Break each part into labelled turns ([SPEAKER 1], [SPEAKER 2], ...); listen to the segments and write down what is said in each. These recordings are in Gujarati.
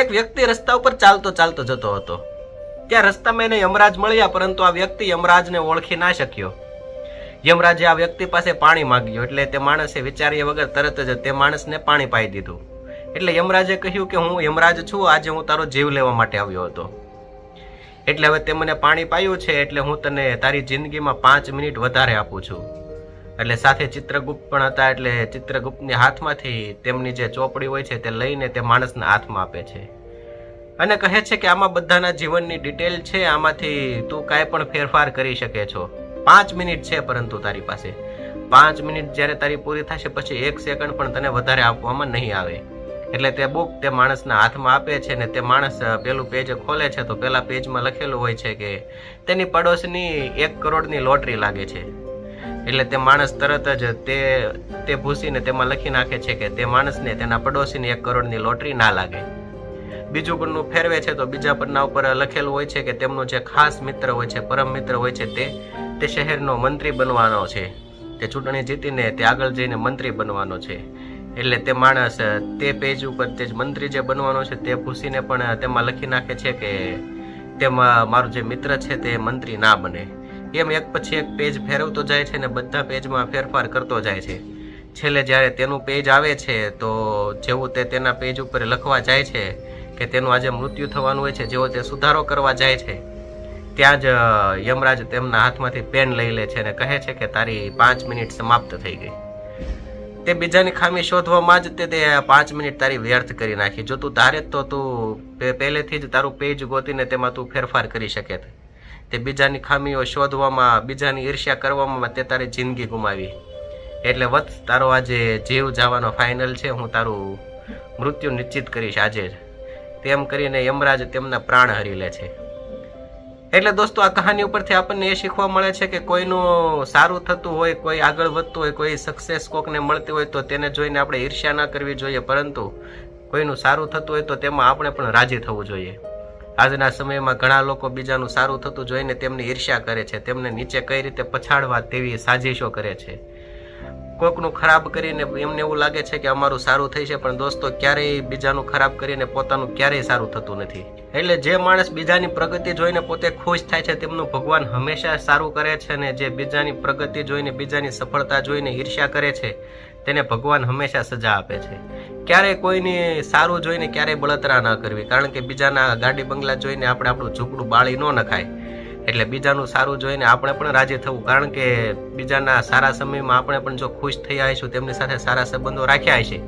[SPEAKER 1] એક વ્યક્તિ રસ્તા ઉપર ચાલતો ચાલતો જતો હતો. ત્યાં રસ્તામાં એને યમરાજ મળ્યા, પરંતુ આ વ્યક્તિ યમરાજને ઓળખી ના શક્યો. યમરાજે આ વ્યક્તિ પાસે પાણી માંગ્યું, એટલે તે માણસે વિચાર્યા વગર તરત જ તે માણસને પાણી પાઈ દીધું. એટલે યમરાજે કહ્યું કે હું યમરાજ છું, આજે હું તારો જીવ લેવા માટે આવ્યો હતો. એટલે હવે તે મને પાણી પાયું છે, એટલે હું તને તારી જિંદગીમાં પાંચ મિનિટ વધારે આપું છું. એટલે સાથે ચિત્રગુપ્ત પણ હતા, એટલે ચિત્રગુપ્તની હાથમાંથી તેમની જે ચોપડી હોય છે તે લઈને તે માણસના હાથમાં આપે છે. અને કહે છે કે આમાં બધાના જીવનની ડિટેલ છે, આમાંથી તું કાંઈ પણ ફેરફાર કરી શકે છો. પાંચ મિનિટ છે પરંતુ તારી પાસે. પાંચ મિનિટ જ્યારે તારી પૂરી થશે, પછી એક સેકન્ડ પણ તને વધારે આપવામાં નહીં આવે. એટલે તે બુક તે માણસના હાથમાં આપે છે ને તે માણસ પેલું પેજ ખોલે છે, તો પેલા પેજમાં લખેલું હોય છે કે તેની પડોશની એક કરોડની લોટરી લાગે છે. એટલે તે માણસ તરત જ તે તે ભૂસીને તેમાં લખી નાખે છે કે તે માણસને તેના પડોશીને એક કરોડની લોટરી ના લાગે. બીજું પરનું ફેરવે છે તો બીજા પરના ઉપર લખેલું હોય છે કે તેમનો જે ખાસ મિત્ર હોય છે, પરમ મિત્ર હોય છે તે તે શહેરનો મંત્રી બનવાનો છે. તે ચૂંટણી જીતીને તે આગળ જઈને મંત્રી બનવાનો છે. એટલે તે માણસ, તે પેજ ઉપર તે મંત્રી જે બનવાનો છે તે ભૂસીને પણ તેમાં લખી નાખે છે કે તેમાં મારું જે મિત્ર છે તે મંત્રી ના બને. એમ એક પછી એક પેજ ફેરવતો જાય છે અને બધા પેજમાં ફેરફાર કરતો જાય છે. છેલ્લે જ્યારે તેનું પેજ આવે છે, તો જેવું તે તેના પેજ ઉપર લખવા જાય છે કે તેનું આજે મૃત્યુ થવાનું હોય છે, જેવો તે સુધારો કરવા જાય છે, ત્યાં જ યમરાજ તેમના હાથમાંથી પેન લઈ લે છે અને કહે છે કે તારી પાંચ મિનિટ સમાપ્ત થઈ ગઈ. તે બીજાની ખામી શોધવામાં જ તે તે પાંચ મિનિટ તારી વ્યર્થ કરી નાખી. જો તું ધારે તો તું પહેલેથી જ તારું પેજ ગોતીને તેમાં તું ફેરફાર કરી શકે. તે બીજાની ખામીઓ શોધવામાં, બીજાની ઈર્ષ્યા કરવામાં તે તારી જિંદગી ગુમાવી. એટલે વત્સ, તારો આજે જીવ જવાનો ફાઇનલ છે, હું તારું મૃત્યુ નિશ્ચિત કરીશ આજે જ. તેમ કરીને યમરાજ તેમના પ્રાણ હરી લે છે. એટલે દોસ્તો, આ કહાની ઉપરથી આપણને એ શીખવા મળે છે કે કોઈનું સારું થતું હોય, કોઈ આગળ વધતું હોય, કોઈ સક્સેસ કોકને મળતી હોય તો તેને જોઈને આપણે ઈર્ષ્યા ના કરવી જોઈએ, પરંતુ કોઈનું સારું થતું હોય તો તેમાં આપણે પણ રાજી થવું જોઈએ. આજના સમયમાં ઘણા લોકો બીજાનું સારું થતું જોઈને તેમની ઈર્ષ્યા કરે છે. તેમને નીચે કઈ રીતે પછાડવા તેવી સાજિશો કરે છે. કોકનું ખરાબ કરીને એમને એવું લાગે છે કે અમારું સારું થઈ છે, પણ દોસ્તો, ક્યારેય બીજાનું ખરાબ કરીને પોતાનું ક્યારેય સારું થતું નથી. એટલે જે માણસ બીજાની પ્રગતિ જોઈને પોતે ખુશ થાય છે, તેમનું ભગવાન હંમેશા સારું કરે છે અને જે બીજાની પ્રગતિ જોઈને, બીજાની સફળતા જોઈને ઈર્ષ્યા કરે છે તેને ભગવાન હંમેશા સજા આપે છે. ક્યારેય કોઈની સારું જોઈને ક્યારેય બળતરા ન કરવી, કારણ કે બીજાના ગાડી બંગલા જોઈને આપણે આપણું ઝૂકડું બાળી ન નખાય. એટલે બીજાનું સારું જોઈને આપણે પણ રાજી થવું, કારણ કે બીજાના સારા સમયમાં આપણે પણ જો ખુશ થયા હશું તેમની સાથે સારા સંબંધો રાખ્યા હશે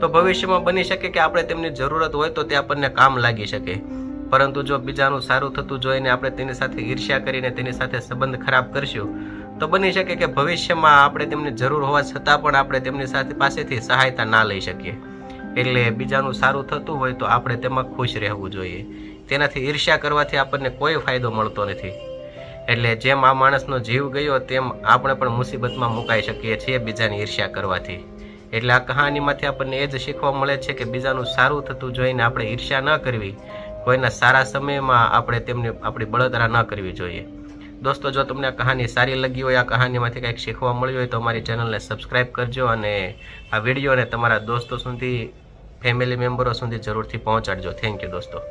[SPEAKER 1] તો ભવિષ્યમાં બની શકે કે આપણે તેમની જરૂરત હોય તો તે આપણને કામ લાગી શકે. પરંતુ જો બીજાનું સારું થતું જોઈને આપણે તેની સાથે ઈર્ષ્યા કરીને તેની સાથે સંબંધ ખરાબ કરશું તો બની શકે કે ભવિષ્યમાં આપણે તેમની જરૂર હોવા છતાં પણ આપણે તેમની સાથે પાસેથી સહાયતા ના લઈ શકીએ. એટલે બીજાનું સારું થતું હોય તો આપણે તેમાં ખુશ રહેવું જોઈએ. તેનાથી ઈર્ષ્યા કરવાથી આપણને કોઈ ફાયદો મળતો નથી. એટલે જેમ આ માણસનો જીવ ગયો તેમ આપણે પણ મુસીબતમાં મુકાઈ શકીએ છીએ બીજાની ઈર્ષ્યા કરવાથી. એટલે આ કહાનીમાંથી આપણને એ જ શીખવા મળે છે કે બીજાનું સારું થતું જોઈને આપણે ઈર્ષ્યા ન કરવી. કોઈના સારા સમયમાં આપણે તેમની આપણી બળતરા ન કરવી જોઈએ. દોસ્તો, જો તમને આ કહાની સારી લાગી હોય, આ કહાનીમાંથી કંઈક શીખવા મળ્યું હોય, તો અમારી ચેનલને સબસ્ક્રાઈબ કરજો અને આ વિડીયોને તમારા દોસ્તો સુધી ફેમિલી મેમ્બરો સુધી જરૂરથી પહોંચાડજો. થેન્ક યુ દોસ્તો.